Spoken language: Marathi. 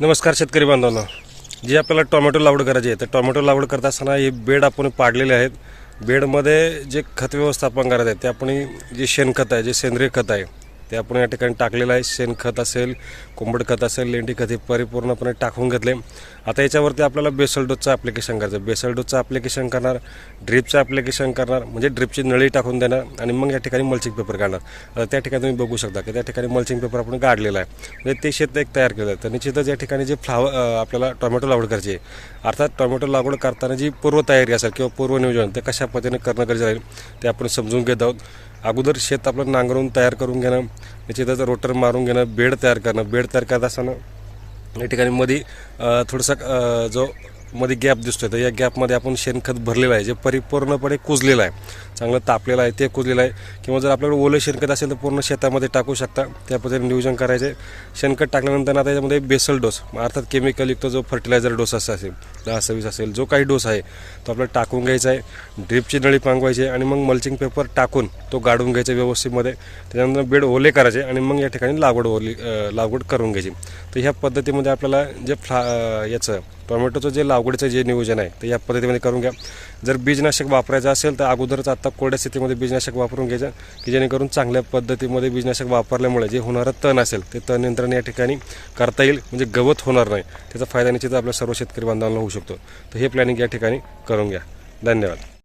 नमस्कार शेतकरी बांधवांना. जे आपल्याला टोमॅटो लागवड करायची आहे तर टोमॅटो लागवड करत असताना हे बेड आपण पाडलेले आहेत. बेडमध्ये जे खत व्यवस्थापन करायचं आहे ते आपण जे शेणखत आहे जे सेंद्रिय खत आहे ते आपण या ठिकाणी टाकलेलं आहे. शेणखत असेल कोंबड खत असेल लेंडी खत हे परिपूर्णपणे टाकून घेतले. आता याच्यावरती आपल्याला बेसल डोसचं ॲप्लिकेशन करायचं बेसल डोसचं ॲप्लिकेशन करणार ड्रिपचं ॲप्लिकेशन करणार म्हणजे ड्रिपची नळी टाकून देणार आणि मग या ठिकाणी मल्चिंग पेपर काढणार. आता त्या ठिकाणी तुम्ही बघू शकता की त्या ठिकाणी मल्चिंग पेपर आपण काढलेला आहे. म्हणजे ते शेत एक तयार केलं आहे. तर निश्चितच या ठिकाणी जे फ्लावर आपल्याला टोमॅटो लागवड करायची आहे. अर्थात टोमॅटो लागवड करताना जी पूर्वतयारी असेल किंवा पूर्वनियोजन ते कशा पद्धतीने करणं गरजेचं राहील ते आपण समजून घेत आहोत. अगोदर शेत आपलं नांगरून तयार करून घेणं निश्चितच रोटर मारून घेणं बेड तयार करणं बेड तयार करत असताना या ठिकाणी मध्ये थोडंसं जो मध्ये गॅप दिसतोय. तर या गॅपमध्ये आपण शेणखत भरलेलं आहे जे परिपूर्णपणे कुजलेलं आहे. चांगलं तापलेलं आहे ते कुजलेलं आहे. किंवा जर आपल्याकडे ओलं शेणखत असेल तर पूर्ण शेतामध्ये टाकू शकता. त्या पद्धतीने नियोजन करायचे. शेणखत टाकल्यानंतर आता याच्यामध्ये बेसल डोस अर्थात केमिकलयुक्त जो फर्टिलायझर डोस असा असेल दहा सव्वीस असेल जो काही डोस आहे तो आपल्याला टाकून घ्यायचा आहे. ड्रिपची नळी पांगवायची आणि मग मल्चिंग पेपर टाकून तो गाडून घ्यायचा व्यवस्थितमध्ये. त्याच्यानंतर बेड ओले करायचे आणि मग या ठिकाणी लागवड ओली लागवड करून घ्यायची. तर ह्या पद्धतीमध्ये आपल्याला जे फ्ला याचं टोमॅटोचं जे लागवडीचं जे नियोजन आहे ते या पद्धतीमध्ये करून घ्या. जर बीजनाशक वापरायचं असेल तर अगोदरच आत्ता कोरड्या स्थितीमध्ये बीजनाशक वापरून घ्यायचं की जेणेकरून चांगल्या पद्धतीमध्ये बीजनाशक वापरल्यामुळे जे होणारं तण असेल ते तण नियंत्रण या ठिकाणी करता येईल. म्हणजे गवत होणार नाही त्याचा फायदा निश्चित आपल्या सर्व शेतकरी बांधवांना होऊ शकतो. तर हे प्लॅनिंग या ठिकाणी करून घ्या. धन्यवाद.